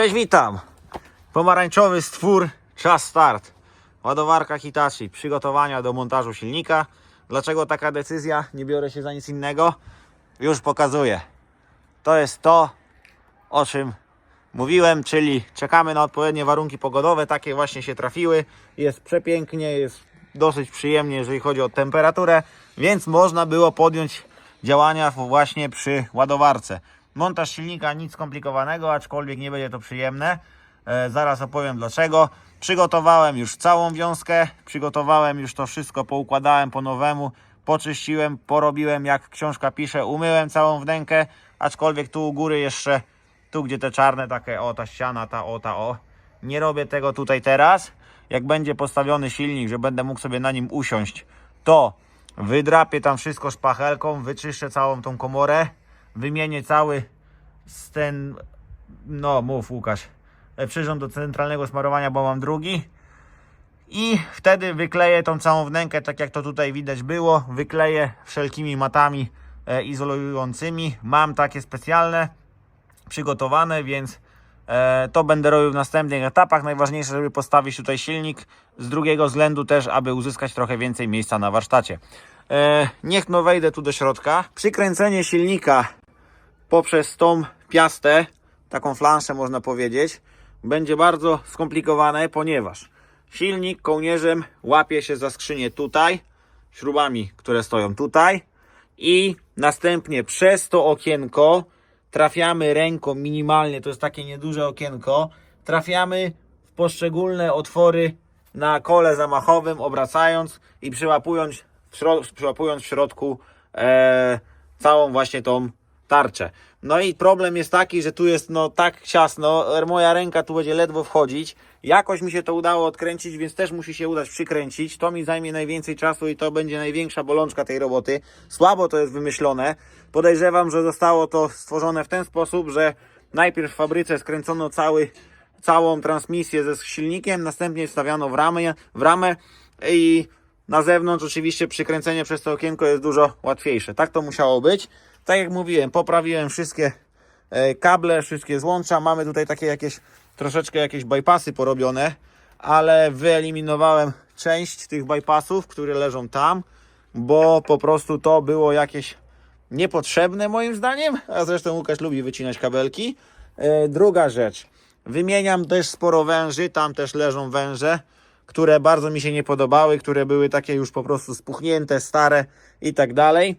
Cześć, witam. Pomarańczowy stwór, czas start. Ładowarka Hitachi, przygotowania do montażu silnika. Dlaczego taka decyzja? Nie biorę się za nic innego. Już pokazuję. To jest to, o czym mówiłem, czyli czekamy na odpowiednie warunki pogodowe. Takie właśnie się trafiły. Jest przepięknie, jest dosyć przyjemnie, jeżeli chodzi o temperaturę, więc można było podjąć działania właśnie przy ładowarce. Montaż silnika nic skomplikowanego, aczkolwiek nie będzie to przyjemne. E, zaraz opowiem dlaczego. Przygotowałem już całą wiązkę, przygotowałem już to wszystko, poukładałem po nowemu, poczyściłem, porobiłem jak książka pisze, umyłem całą wnękę, aczkolwiek tu u góry jeszcze, tu gdzie te czarne takie, o ta ściana, ta o, ta o. Nie robię tego tutaj teraz. Jak będzie postawiony silnik, że będę mógł sobie na nim usiąść, to wydrapię tam wszystko szpachelką, wyczyszczę całą tą komorę, wymienię cały ten, no mów Łukasz, e, przyrząd do centralnego smarowania, bo mam drugi. I wtedy wykleję tą całą wnękę, tak jak to tutaj widać było. Wykleję wszelkimi matami e, izolującymi. Mam takie specjalne, przygotowane, więc e, to będę robił w następnych etapach. Najważniejsze, żeby postawić tutaj silnik. Z drugiego względu też, aby uzyskać trochę więcej miejsca na warsztacie. Niech no wejdę tu do środka. Przykręcenie silnika poprzez tą piastę, taką flanszę można powiedzieć, będzie bardzo skomplikowane, ponieważ silnik kołnierzem łapie się za skrzynię tutaj, śrubami, które stoją tutaj i następnie przez to okienko trafiamy ręką minimalnie, to jest takie nieduże okienko, trafiamy w poszczególne otwory na kole zamachowym, obracając i przyłapując w, środ- przyłapując w środku e, całą właśnie tą tarczę. No i problem jest taki, że tu jest no tak ciasno, moja ręka tu będzie ledwo wchodzić. Jakoś mi się to udało odkręcić, więc też musi się udać przykręcić. To mi zajmie najwięcej czasu i to będzie największa bolączka tej roboty. Słabo to jest wymyślone. Podejrzewam, że zostało to stworzone w ten sposób, że najpierw w fabryce skręcono cały, całą transmisję ze silnikiem, następnie wstawiano w ramę, w ramę i na zewnątrz oczywiście przykręcenie przez to okienko jest dużo łatwiejsze. Tak to musiało być. Tak jak mówiłem, poprawiłem wszystkie e, kable, wszystkie złącza. Mamy tutaj takie jakieś troszeczkę jakieś bypassy porobione, ale wyeliminowałem część tych bypassów, które leżą tam, bo po prostu to było jakieś niepotrzebne moim zdaniem, a zresztą Łukasz lubi wycinać kabelki. E, druga rzecz, wymieniam też sporo węży, tam też leżą węże, które bardzo mi się nie podobały, które były takie już po prostu spuchnięte, stare i tak dalej.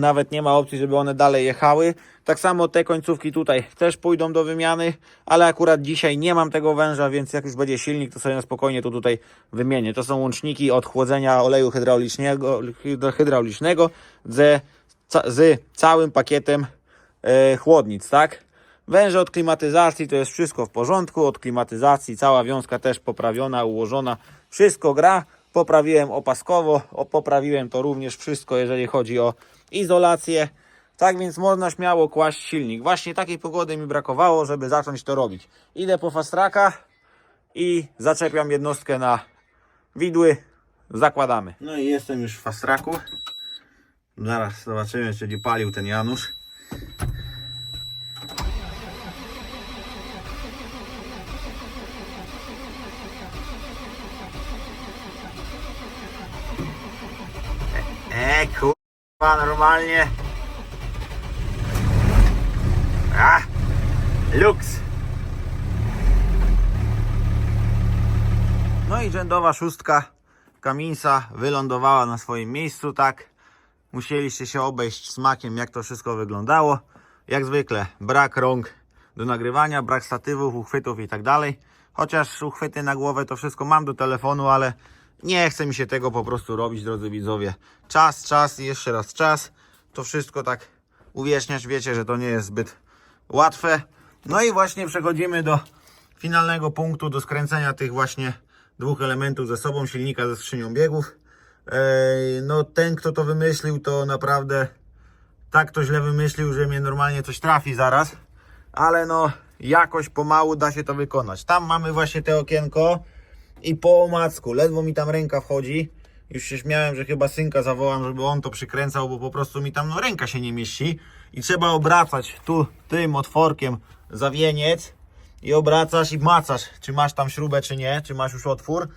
Nawet nie ma opcji, żeby one dalej jechały. Tak samo te końcówki tutaj też pójdą do wymiany, ale akurat dzisiaj nie mam tego węża, więc jak już będzie silnik, to sobie na spokojnie to tutaj wymienię. To są łączniki od chłodzenia oleju hydraulicznego, hydraulicznego ca, z całym pakietem e, chłodnic, tak? Węże od klimatyzacji to jest wszystko w porządku. Od klimatyzacji cała wiązka też poprawiona, ułożona. Wszystko gra. Poprawiłem opaskowo, poprawiłem to również wszystko, jeżeli chodzi o izolację. Tak więc można śmiało kłaść silnik. Właśnie takiej pogody mi brakowało, żeby zacząć to robić. Idę po fastraka i zaczepiam jednostkę na widły. Zakładamy. No i jestem już w fastraku. Zaraz zobaczymy, czy będzie palił ten Janusz. E, kurwa, normalnie. A, luks. No i rzędowa szóstka Kaminsa wylądowała na swoim miejscu, tak. Musieliście się obejść smakiem, jak to wszystko wyglądało. Jak zwykle, brak rąk do nagrywania, brak statywów, uchwytów i tak dalej. Chociaż uchwyty na głowę to wszystko mam do telefonu, ale nie chce mi się tego po prostu robić, drodzy widzowie. Czas, czas i jeszcze raz czas. To wszystko tak uwieczniać, wiecie, że to nie jest zbyt łatwe. No i właśnie przechodzimy do finalnego punktu, do skręcenia tych właśnie dwóch elementów ze sobą, silnika ze skrzynią biegów. No ten, kto to wymyślił, to naprawdę tak to źle wymyślił, że mnie normalnie coś trafi zaraz. Ale no, jakoś pomału da się to wykonać. Tam mamy właśnie te okienko i po omacku, ledwo mi tam ręka wchodzi. Już się śmiałem, że chyba synka zawołam, żeby on to przykręcał, bo po prostu mi tam no, ręka się nie mieści. I trzeba obracać tu tym otworkiem za wieniec. i obracasz i macasz, czy masz tam śrubę, czy nie, czy masz już otwór.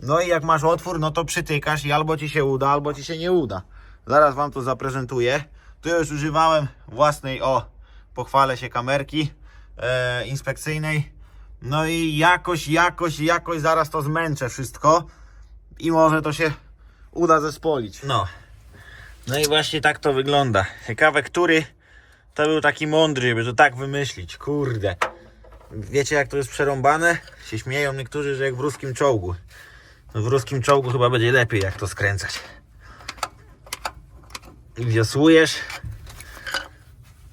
No i jak masz otwór, no to przytykasz i albo ci się uda, albo ci się nie uda. Zaraz Wam to zaprezentuję. Tu już używałem własnej, o, pochwalę się kamerki e, inspekcyjnej. No i jakoś, jakoś, jakoś zaraz to zmęczę wszystko i może to się uda zespolić. No. No i właśnie tak to wygląda. Ciekawe, który to był taki mądry, żeby to tak wymyślić. Kurde. Wiecie jak to jest przerąbane? Się śmieją niektórzy, że jak w ruskim czołgu. No w ruskim czołgu chyba będzie lepiej jak to skręcać. I wiosłujesz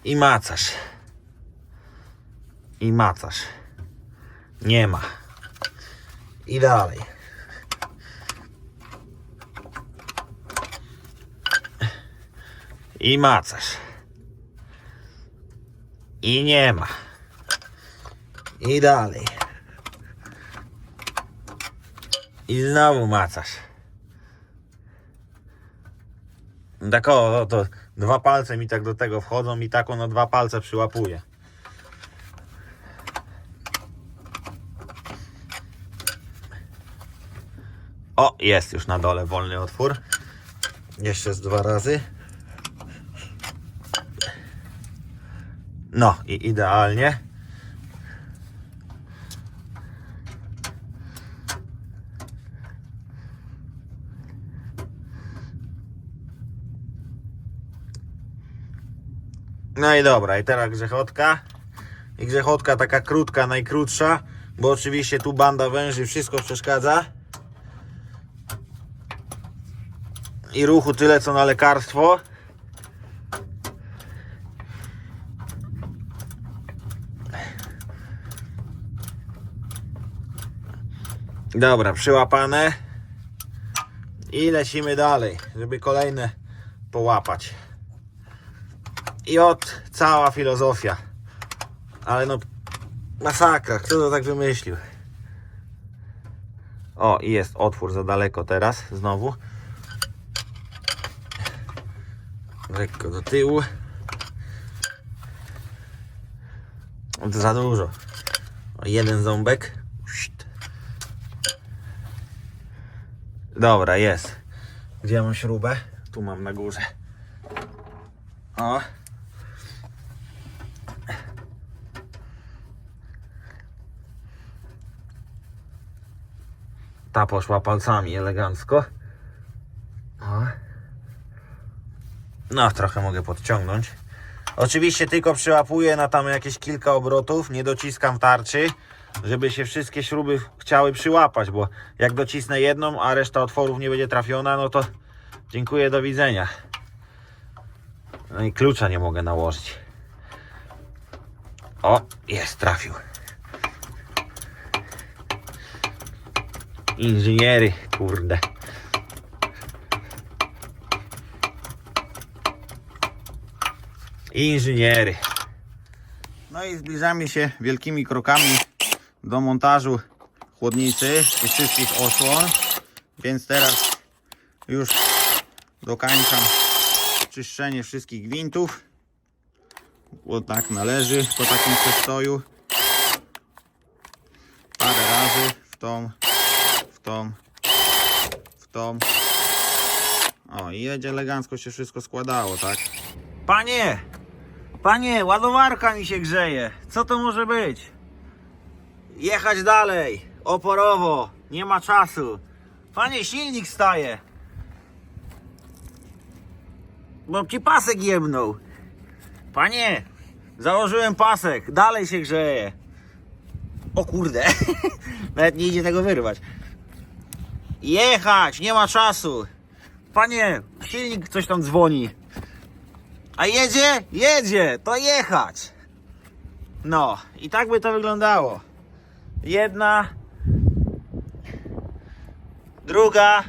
i macasz. I macasz. Nie ma. I dalej. I macasz. I nie ma. I dalej. I znowu macasz. Tak o, to dwa palce mi tak do tego wchodzą i tak ono dwa palce przyłapuje. Jest już na dole wolny otwór. Jeszcze z dwa razy. No i idealnie. No i dobra, i teraz grzechotka. I grzechotka taka krótka, najkrótsza, bo oczywiście tu banda węży, wszystko przeszkadza. I ruchu tyle co na lekarstwo. Dobra, przyłapane. I lecimy dalej, żeby kolejne połapać. I od cała filozofia. Ale no, masakra, kto to tak wymyślił? O, i jest otwór za daleko teraz, znowu. Lekko do tyłu. Za dużo. O, jeden ząbek. Dobra, jest. Gdzie mam śrubę? Tu mam na górze. O. Ta poszła palcami elegancko. No, trochę mogę podciągnąć. Oczywiście tylko przyłapuję na tam jakieś kilka obrotów, nie dociskam tarczy, żeby się wszystkie śruby chciały przyłapać, bo jak docisnę jedną, a reszta otworów nie będzie trafiona, no to dziękuję, do widzenia. No i klucza nie mogę nałożyć. O, jest, trafił. Inżyniery, kurde. Inżyniery. No i zbliżamy się wielkimi krokami do montażu chłodnicy i wszystkich osłon. Więc teraz już dokańczam czyszczenie wszystkich gwintów. Bo tak należy po takim przestoju. Parę razy w tą, w tą, w tą. O i jedzie elegancko się wszystko składało, tak? Panie! Panie, ładowarka mi się grzeje. Co to może być? Jechać dalej. Oporowo. Nie ma czasu. Panie, silnik staje. Bo ci pasek jebnął. Panie, założyłem pasek. Dalej się grzeje. O kurde. Nawet nie idzie tego wyrwać. Jechać, nie ma czasu. Panie, silnik coś tam dzwoni. A jedzie? Jedzie, to jechać. No, i tak by to wyglądało. Jedna, druga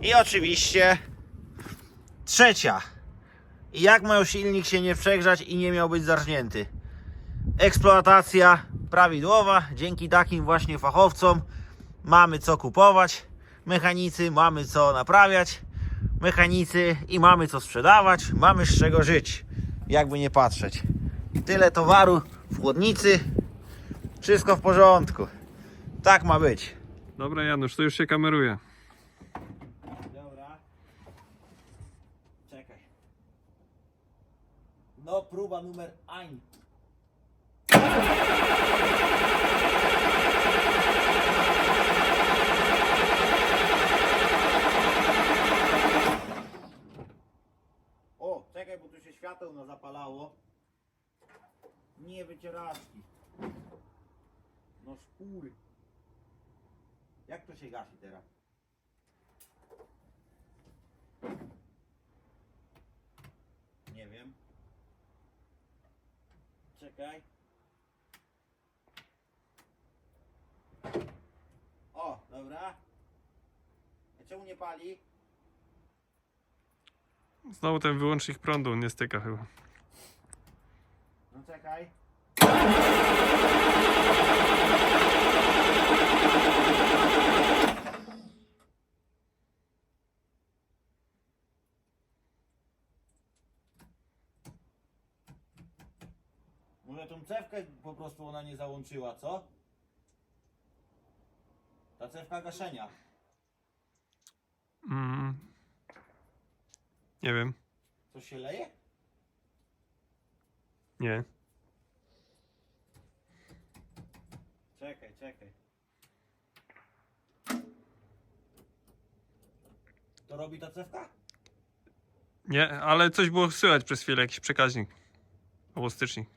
i oczywiście trzecia. I jak mają silnik się nie przegrzać i nie miał być zarżnięty? Eksploatacja prawidłowa, dzięki takim właśnie fachowcom mamy co kupować, mechanicy mamy co naprawiać, mechanicy i mamy co sprzedawać, mamy z czego żyć, jakby nie patrzeć. Tyle towaru w chłodnicy, Wszystko w porządku. Tak ma być. Dobra Janusz, to już się kameruje. Dobra. Czekaj. No, próba numer 1. O, czekaj, bo tu się świateł na zapalało. Nie wycieraczki. No szpury. Jak to się gasi teraz? Nie wiem. Czekaj. O, dobra. A czemu nie pali? Znowu ten wyłącznik prądu nie styka chyba. No czekaj. Może tą cewkę po prostu ona nie załączyła, co? Ta cewka gaszenia. Mm. Nie wiem. Coś się leje? Nie. Czekaj, czekaj. To robi ta cewka? Nie, ale coś było słychać przez chwilę, jakiś przekaźnik. Albo stycznik.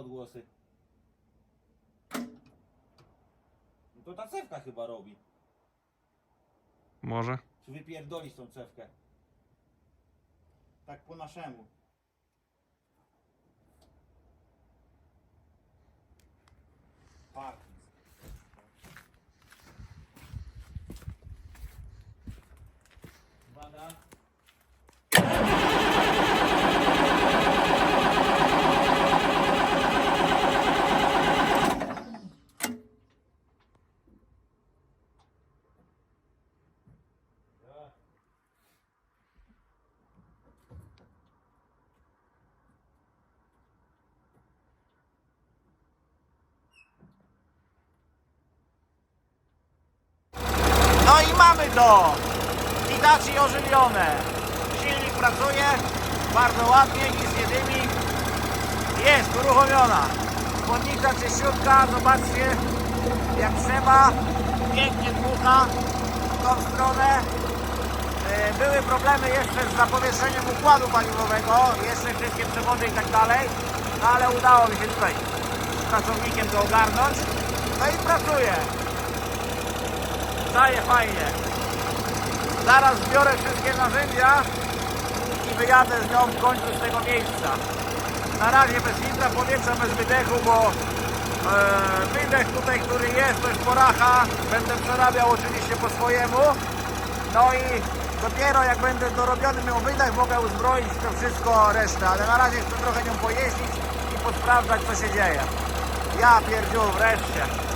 Odgłosy? No to ta cewka chyba robi. Może. Czy wypierdolić tą cewkę? Tak po naszemu. Parking. Uwaga. No i mamy to! Hitachi ożywione. Silnik pracuje bardzo ładnie, nic nie dymi. Jest uruchomiona. Chłodnica czyściutka, zobaczcie jak trzeba. Pięknie dmucha w tą stronę. E, Były problemy jeszcze z zapowietrzeniem układu paliwowego, jeszcze wszystkie przewody i tak dalej, no ale udało mi się tutaj z pracownikiem to ogarnąć. No i pracuje. Daje fajnie. Zaraz zbiorę wszystkie narzędzia i wyjadę z nią w końcu z tego miejsca. Na razie bez filtra powietrza, bez wydechu, bo e, wydech tutaj, który jest, to jest poracha. Będę przerabiał oczywiście po swojemu. No i dopiero jak będę dorobiony miał wydech, mogę uzbroić to wszystko resztę. Ale na razie chcę trochę nią pojeździć i posprawdzać co się dzieje. Ja pierdziu, wreszcie.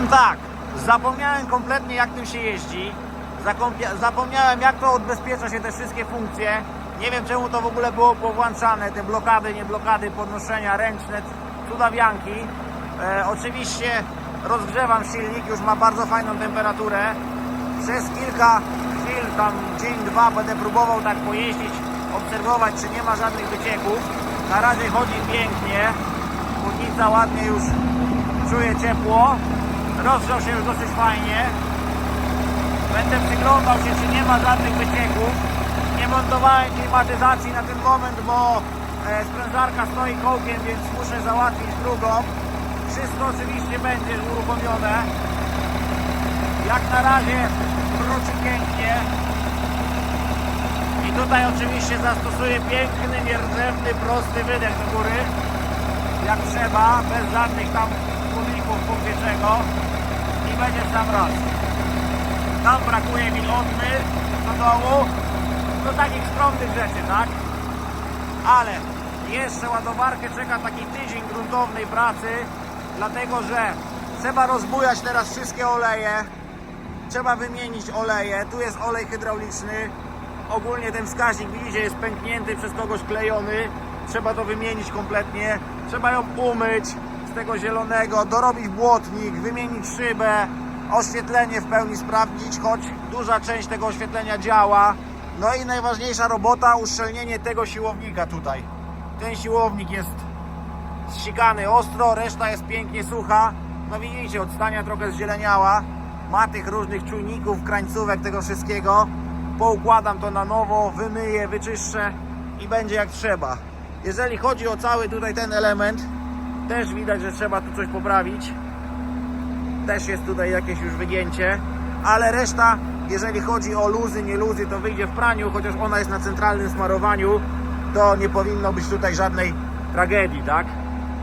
Powiem tak, zapomniałem kompletnie jak tym się jeździ. Zapomniałem jak to odbezpiecza się te wszystkie funkcje. Nie wiem czemu to w ogóle było powłączane, te blokady, nie blokady, podnoszenia ręczne, cudawianki. E, oczywiście rozgrzewam silnik, już ma bardzo fajną temperaturę. Przez kilka chwil, tam dzień, dwa będę próbował tak pojeździć, obserwować czy nie ma żadnych wycieków. Na razie chodzi pięknie, chłodnica ładnie już czuje ciepło, rozgrzał się już dosyć fajnie. Będę przyglądał się, czy nie ma żadnych wycieków. Nie montowałem klimatyzacji na ten moment, bo e, sprężarka stoi kołkiem, więc muszę załatwić drugą. Wszystko oczywiście będzie uruchomione. Jak na razie wróci pięknie. I tutaj oczywiście zastosuję piękny, nierdzewny, prosty wydech do góry. Jak trzeba, bez żadnych tam kulików, póki czego. Będzie sam raz. Tam brakuje mi odmy do dołu. Do takich skromnych rzeczy, tak? Ale jeszcze ładowarkę czeka taki tydzień gruntownej pracy, dlatego że trzeba rozbujać teraz wszystkie oleje, trzeba wymienić oleje, tu jest olej hydrauliczny, ogólnie ten wskaźnik widzicie jest pęknięty, przez kogoś klejony, trzeba to wymienić kompletnie, trzeba ją umyć tego zielonego, dorobić błotnik, wymienić szybę, oświetlenie w pełni sprawdzić, choć duża część tego oświetlenia działa. No i najważniejsza robota, uszczelnienie tego siłownika tutaj. Ten siłownik jest zsikany ostro, reszta jest pięknie sucha. No widzicie, od stania trochę zzieleniała. Ma tych różnych czujników, krańcówek, tego wszystkiego. Poukładam to na nowo, wymyję, wyczyszczę i będzie jak trzeba. Jeżeli chodzi o cały tutaj ten element, też widać, że trzeba tu coś poprawić. Też jest tutaj jakieś już wygięcie, ale reszta, jeżeli chodzi o luzy, nie luzy, to wyjdzie w praniu, chociaż ona jest na centralnym smarowaniu, to nie powinno być tutaj żadnej tragedii, tak?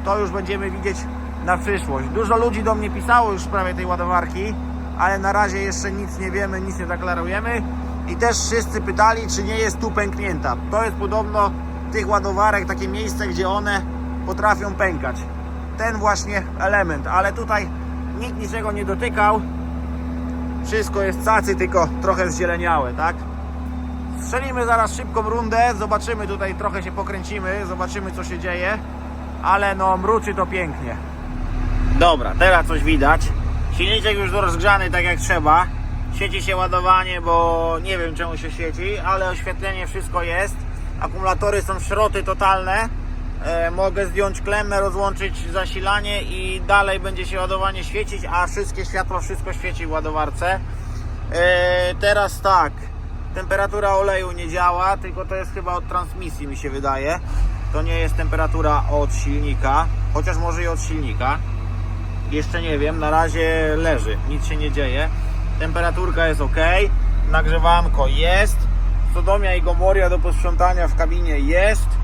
To już będziemy widzieć na przyszłość. Dużo ludzi do mnie pisało już w sprawie tej ładowarki, ale na razie jeszcze nic nie wiemy, nic nie deklarujemy. I też wszyscy pytali, czy nie jest tu pęknięta. To jest podobno tych ładowarek takie miejsce, gdzie one potrafią pękać. Ten właśnie element, ale tutaj nikt niczego nie dotykał. Wszystko jest cacy, tylko trochę zzieleniałe, tak? Strzelimy zaraz szybką rundę, zobaczymy tutaj, trochę się pokręcimy, zobaczymy co się dzieje, ale no mruczy to pięknie. Dobra, teraz coś widać. Silniczek już rozgrzany tak jak trzeba. Świeci się ładowanie, bo nie wiem czemu się świeci, ale oświetlenie wszystko jest. Akumulatory są szroty totalne. E, mogę zdjąć klemę, rozłączyć zasilanie i dalej będzie się ładowanie świecić, a wszystkie światła, wszystko świeci w ładowarce. E, teraz tak, temperatura oleju nie działa, tylko to jest chyba od transmisji mi się wydaje. To nie jest temperatura od silnika, chociaż może i od silnika. Jeszcze nie wiem, na razie leży, nic się nie dzieje. Temperaturka jest ok, nagrzewanko jest, Sodomia i Gomoria do posprzątania w kabinie jest.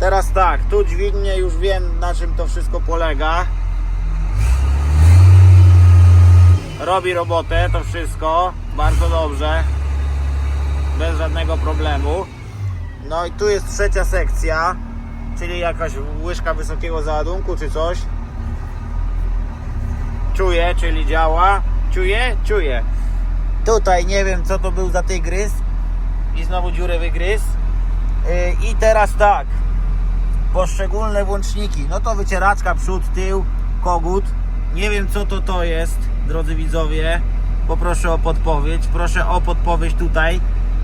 Teraz tak, tu dźwignię już wiem na czym to wszystko polega. Robi robotę to wszystko, bardzo dobrze, bez żadnego problemu. No i tu jest trzecia sekcja, czyli jakaś łyżka wysokiego załadunku czy coś. Czuję, czyli działa. Czuję? Czuję. Tutaj nie wiem co to był za tygrys. I znowu dziurę wygryz. Yy, I teraz tak. Poszczególne włączniki. No to wycieraczka przód, tył, kogut. Nie wiem co to to jest, drodzy widzowie. Poproszę o podpowiedź. Proszę o podpowiedź tutaj.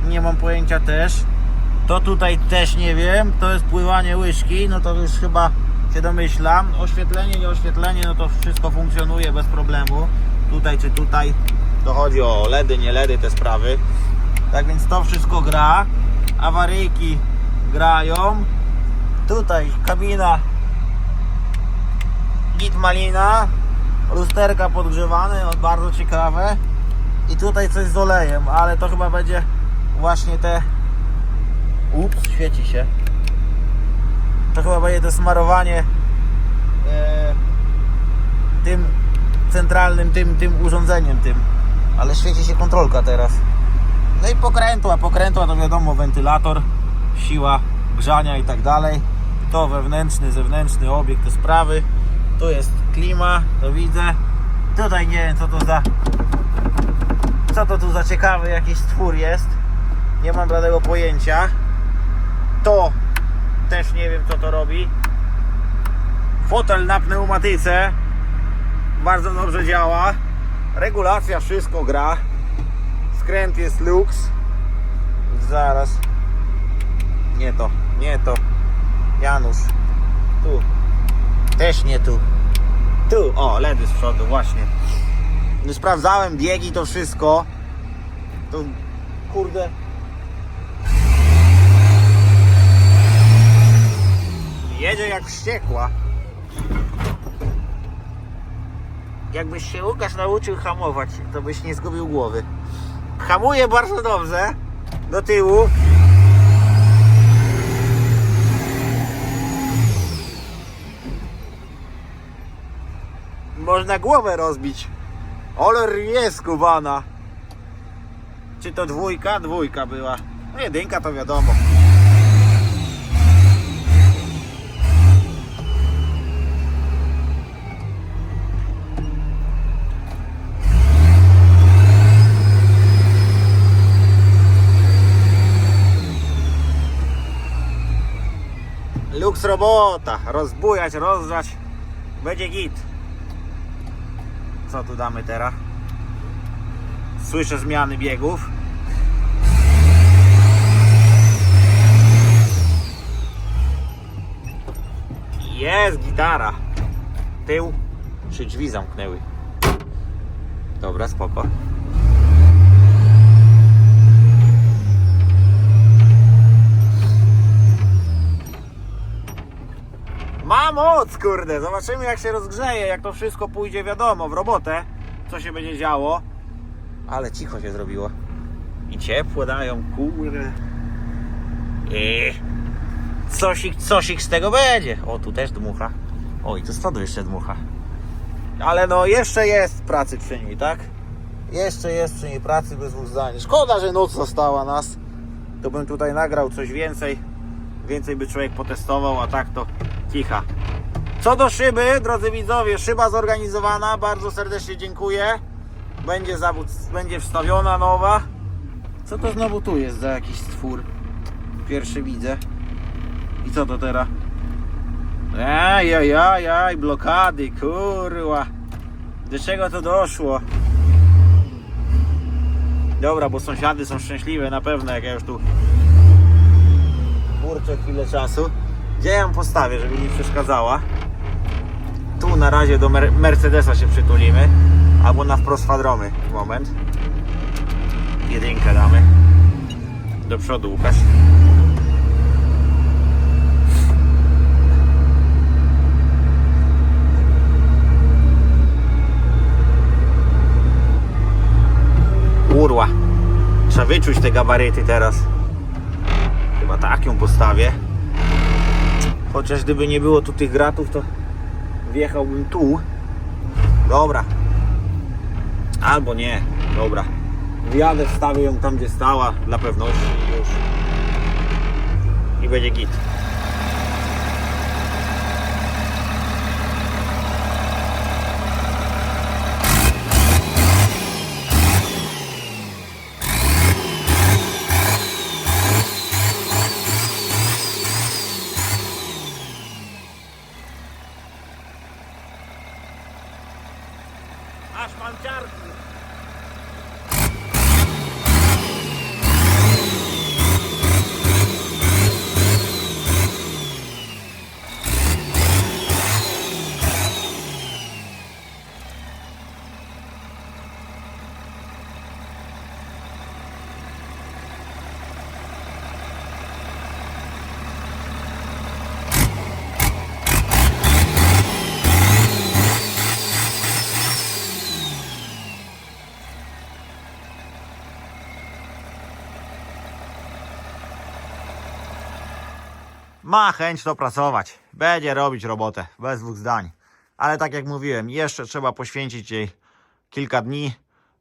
Nie mam pojęcia też. To tutaj też nie wiem. To jest pływanie łyżki. No to już chyba się domyślam. Oświetlenie, nie oświetlenie, no to wszystko funkcjonuje bez problemu. Tutaj czy tutaj. To chodzi o LEDy, nie LEDy, te sprawy. Tak więc to wszystko gra. Awaryjki grają. Tutaj kabina git malina. Lusterka podgrzewane, no bardzo ciekawe. I tutaj coś z olejem, ale to chyba będzie właśnie te. Ups, świeci się. To chyba będzie to smarowanie e, tym centralnym, tym, tym urządzeniem tym. Ale świeci się kontrolka teraz. No i pokrętła, pokrętła to wiadomo wentylator, siła grzania i tak dalej. To wewnętrzny, zewnętrzny obiekt te sprawy. Tu jest klima, to widzę. Tutaj nie wiem co to za co to tu za ciekawy jakiś stwór jest. Nie mam żadnego pojęcia. To też nie wiem co to robi. Fotel na pneumatyce bardzo dobrze działa. Regulacja wszystko gra. Skręt jest lux. Zaraz. Nie to, nie to. Janusz. Tu. Też nie tu. Tu, o, LEDy z przodu, właśnie. No, Sprawdzałem biegi, to wszystko. To kurde. Jedzie jak wściekła. Jakbyś się Łukasz nauczył hamować, to byś nie zgubił głowy. Hamuje bardzo dobrze do tyłu. Można głowę rozbić. Oler jest kubana. Czy to dwójka? Dwójka była. No jedynka to wiadomo. Luks robota. Rozbujać, rozgrzać. Będzie git. Co tu damy teraz? Słyszę zmiany biegów. Jest gitara. Tył czy drzwi zamknęły. Dobra, spoko. Ma moc, kurde. Zobaczymy jak się rozgrzeje, jak to wszystko pójdzie wiadomo w robotę, co się będzie działo. Ale cicho się zrobiło. I ciepło dają, kurde. I cosik, cosik z tego będzie. O, tu też dmucha. O, i tu przodu jeszcze dmucha. Ale no, jeszcze jest pracy przy niej, tak? Jeszcze jest przy niej pracy bez dwóch zdań. Szkoda, że noc została nas. To bym tutaj nagrał coś więcej. Więcej by człowiek potestował, a tak to cicha. Co do szyby, drodzy widzowie, szyba zorganizowana. Bardzo serdecznie dziękuję. Będzie zawód, będzie wstawiona nowa. Co to znowu tu jest za jakiś stwór? Pierwszy widzę. I co to teraz? Ej, blokady, kurwa. Do czego to doszło? Dobra, bo sąsiady są szczęśliwe na pewno, jak ja już tu kurczę chwilę czasu. Gdzie ją postawię, żeby nie przeszkadzała? Tu na razie do Mer- Mercedesa się przytulimy. Albo na wprost fadromy. Moment. Jedynkę damy. Do przodu Łukasz. Urła. Trzeba wyczuć te gabaryty teraz. Chyba tak ją postawię. Chociaż gdyby nie było tu tych gratów, to wjechałbym tu. Dobra. Albo nie. Dobra. Wjadę, wstawię ją tam, gdzie stała, dla pewności już. I będzie git. Aż ciarki. Ma chęć to pracować. Będzie robić robotę, bez dwóch zdań. Ale tak jak mówiłem, jeszcze trzeba poświęcić jej kilka dni,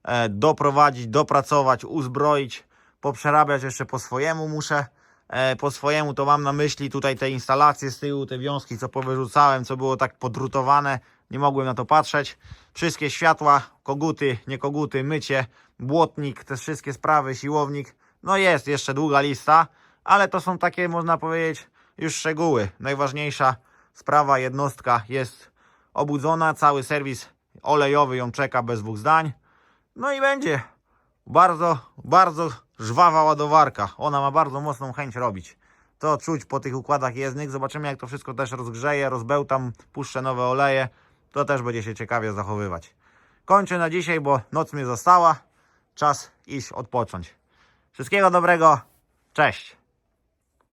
e, doprowadzić, dopracować, uzbroić, poprzerabiać jeszcze po swojemu muszę. E, po swojemu to mam na myśli tutaj te instalacje z tyłu, te wiązki, co powyrzucałem, co było tak podrutowane. nie mogłem na to patrzeć. Wszystkie światła, koguty, nie koguty, mycie, błotnik, te wszystkie sprawy, siłownik. No jest jeszcze długa lista, ale to są takie, można powiedzieć, już szczegóły. Najważniejsza sprawa, jednostka jest obudzona, cały serwis olejowy ją czeka bez dwóch zdań. No i będzie bardzo, bardzo żwawa ładowarka. Ona ma bardzo mocną chęć robić. To czuć po tych układach jezdnych. Zobaczymy, jak to wszystko też rozgrzeje, rozbełtam, puszczę nowe oleje. To też będzie się ciekawie zachowywać. Kończę na dzisiaj, bo noc mnie została. Czas iść odpocząć. Wszystkiego dobrego. Cześć.